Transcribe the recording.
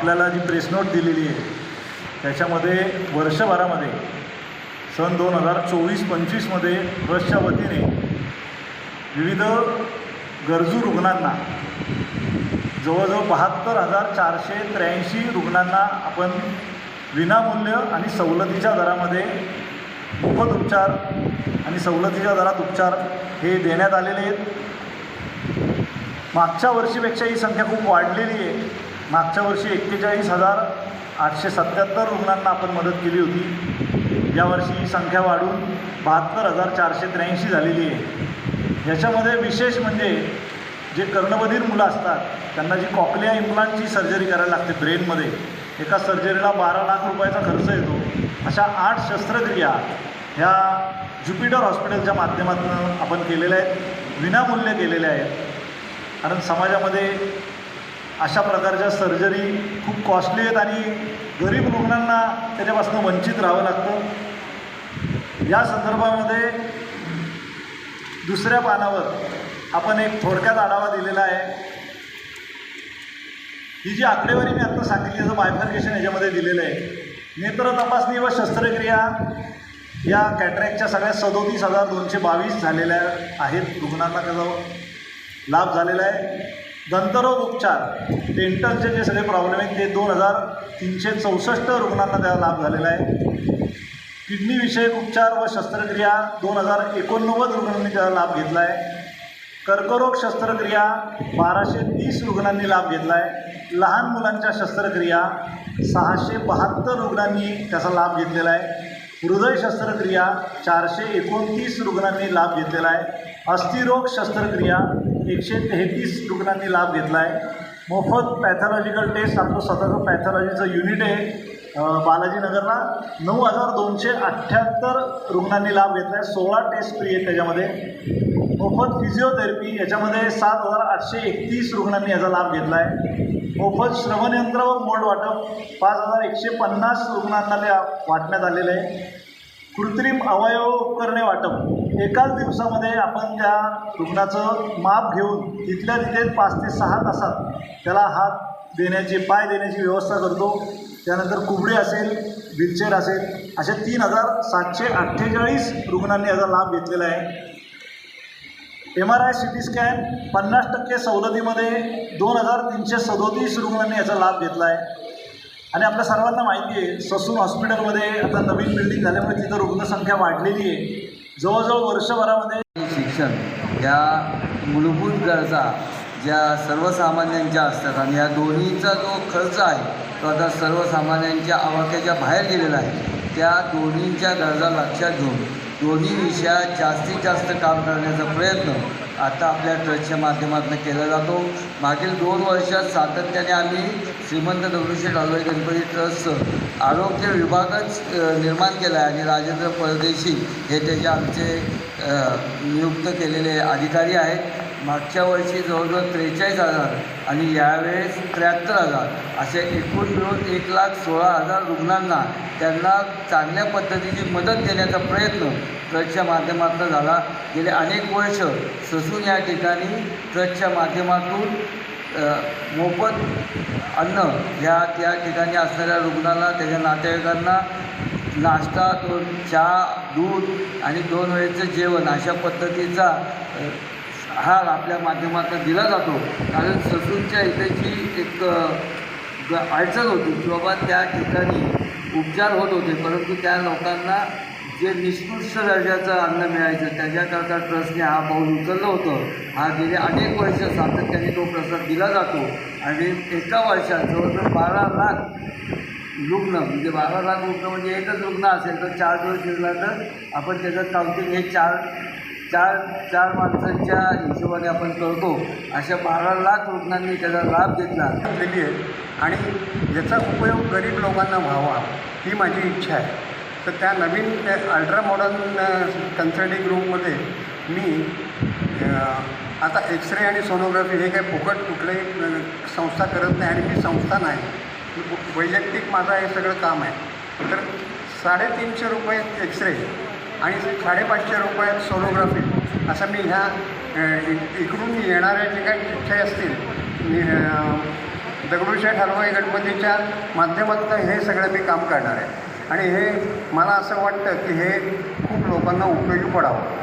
आपल्याला जी press note दिलेली आहे त्याच्यामध्ये वर्षभरामध्ये सन दोन हजार चोवीस पंचवीसमध्ये ट्रस्टच्या वतीने विविध गरजू रुग्णांना जवळजवळ बहात्तर हजार चारशे त्र्याऐंशी रुग्णांना आपण विनामूल्य आणि सवलतीच्या दरामध्ये मोफत उपचार आणि सवलतीच्या दरात उपचार हे देण्यात आलेले आहेत. मागच्या वर्षीपेक्षा ही संख्या खूप वाढलेली आहे. मागच्या वर्षी एक्केचाळीस हजार आठशे सत्याहत्तर रुग्णांना आपण मदत केली होती. यावर्षी ही संख्या वाढून बहात्तर हजार चारशे त्र्याऐंशी झालेली आहे. याच्यामध्ये विशेष म्हणजे जे कर्णबधीर मुलं असतात त्यांना जी कॉकलिया इम्प्लांटची सर्जरी करायला लागते ब्रेनमध्ये एका सर्जरीला बारा लाख रुपयाचा खर्च येतो. अशा आठ शस्त्रक्रिया ह्या ज्युपिटर हॉस्पिटलच्या माध्यमातून आपण केलेल्या आहेत विनामूल्य केलेल्या आहेत. कारण समाजामध्ये अशा प्रकारच्या सर्जरी खूप कॉस्टली आहेत आणि गरीब रुग्णांना त्याच्यापासून वंचित राहावं लागतं. या संदर्भामध्ये दुसऱ्या पानावर आपण एक थोडक्यात आढावा दिलेला आहे. ही जी आकडेवारी मी आत्ता सांगितली याचं बायफर्केशन याच्यामध्ये दिलेलं आहे. नेत्र तपासणी व शस्त्रक्रिया या कॅटरॅकच्या सगळ्या सदोतीस हजार दोनशे बावीस झालेल्या आहेत. रुग्णांना त्याचा लाभ झालेला आहे. दंतरोग उपचार. डेंटलचे जे सगळे प्रॉब्लेम आहेत ते दोन हजार तीनशे चौसष्ट रुग्णांना त्याचा लाभ झालेला आहे. किडनीविषयक उपचार व शस्त्रक्रिया दोन हजार एकोणनव्वद रुग्णांनी त्याचा लाभ घेतला आहे. कर्करोग शस्त्रक्रिया बाराशे तीस रुग्णांनी लाभ घेतला आहे. लहान मुलांच्या शस्त्रक्रिया सहाशे बहात्तर रुग्णांनी त्याचा लाभ घेतलेला आहे. हृदय शस्त्रक्रिया चारशे एकोणतीस रुग्णांनी लाभ घेतलेला आहे. अस्थिरोग शस्त्रक्रिया एकशे तेहतीस रुग्णांनी लाभ घेतला आहे मोफत पॅथॉलॉजिकल टेस्ट आपलं स्वतःचं पॅथॉलॉजीचं युनिट आहे. बालाजीनगरला नऊ हजार दोनशे अठ्ठ्याहत्तर रुग्णांनी लाभ घेतला आहे सोळा टेस्ट फ्री आहेत त्याच्यामध्ये. मोफत फिजिओथेरपी याच्यामध्ये सात हजार आठशे एकतीस रुग्णांनी याचा लाभ घेतला आहे मोफत श्रवणयंत्र व मोड वाटप पाच हजार एकशे पन्नास रुग्णांना ते वाटण्यात आलेलं आहे. कृत्रिम अवयव उपकरणे वाटप. एकाच दिवसामध्ये आपण त्या रुग्णाचं माप घेऊन तिथल्या तिथे पाच ते सहा तासात त्याला हात देण्याची पाय देण्याची व्यवस्था करतो. त्यानंतर कुबडी असेल व्हीलचेअर असेल असे तीन हजार सातशे अठ्ठेचाळीस रुग्णांनी याचा लाभ घेतलेला आहे. M R I C T scan पन्नास टक्के सवलतीमध्ये दोन हजार तीनशे सदोतीस रुग्णांनी याचा लाभ घेतला आहे. आणि आपल्या सर्वांना माहिती आहे ससून हॉस्पिटलमध्ये आता नवीन बिल्डिंग झाल्यामुळे तिथं रुग्णसंख्या वाढलेली आहे. जवळजवळ वर्षभरामध्ये शिक्षण या मूलभूत गरजा ज्या सर्वसामान्यांच्या असतात आणि या दोन्हीचा जो खर्च आहे तो आता सर्वसामान्यांच्या आवाक्याच्या बाहेर गेलेला आहे. त्या दोन्हींच्या गरजा लक्षात घेऊन दोन्ही विषयात जास्तीत जास्त काम करण्याचा प्रयत्न आता आपल्या ट्रस्टच्या माध्यमातून केला जातो. मागील दोन वर्षात सातत्याने आम्ही श्रीमंत दगडूशेठ हलवाई गणपती ट्रस्टचं आरोग्य विभागच निर्माण केला आहे आणि राजेंद्र परदेशी हे त्याचे आमचे नियुक्त केलेले अधिकारी आहेत. मागच्या वर्षी जवळजवळ त्रेचाळीस हजार आणि यावेळेस त्र्याहत्तर हजार. असे एकूण मिळून एक लाख सोळा हजार रुग्णांना त्यांना चांगल्या पद्धतीची मदत देण्याचा प्रयत्न ट्रस्टच्या माध्यमातून झाला. गेले अनेक वर्ष ससून या ठिकाणी ट्रस्टच्या माध्यमातून मोफत अन्न ह्या त्या ठिकाणी असणाऱ्या रुग्णांना त्याच्या नातेवाईकांना नाश्ता दोन चहा दूध आणि दोन वेळेचं जेवण अशा पद्धतीचा हा आपल्या माध्यमातून दिला जातो. कारण ससूनच्या इथेची एक अडचण होती की बाबा त्या ठिकाणी उपचार होत होते. परंतु त्या लोकांना जे निष्कृष्ट दर्जाचं अन्न मिळायचं त्याच्याकरता ट्रस्टने हा पाऊल उचललं होतं. हा गेले अनेक वर्ष सातत्याने तो प्रसाद दिला जातो. आणि एका वर्षात जवळजवळ बारा लाख रुग्ण म्हणजे बारा लाख रुग्ण म्हणजे एकच रुग्ण असेल तर चार दिवस दिला तर आपण त्याचं काउंटिंग हे चार चार चार माणसांच्या हिशोबाने आपण करतो अशा बारा लाख रुग्णांनी त्याचा लाभ घेतला दिली आहे. आणि याचा उपयोग गरीब लोकांना व्हावा ही माझी इच्छा आहे. तर त्या नवीन त्या अल्ट्रा मॉडर्न कन्सल्टिंग रूममध्ये मी आता एक्सरे आणि सोनोग्राफी हे काही फुकट कुठलंही संस्था करत नाही आणि मी संस्था नाही. वैयक्तिक माझं हे सगळं काम आहे. तर साडेतीनशे रुपये एक्सरे आणि साडेपाचशे रुपयात सोनोग्राफी. असं मी ह्या इकडून येणाऱ्या जे काही चिठ्ठ्या असतील दगडूशेठ हलवाई गणपतीच्या माध्यमातून हे सगळं मी काम करणार आहे. आणि हे मला असं वाटतं की हे खूप लोकांना उपयोगी पडावं.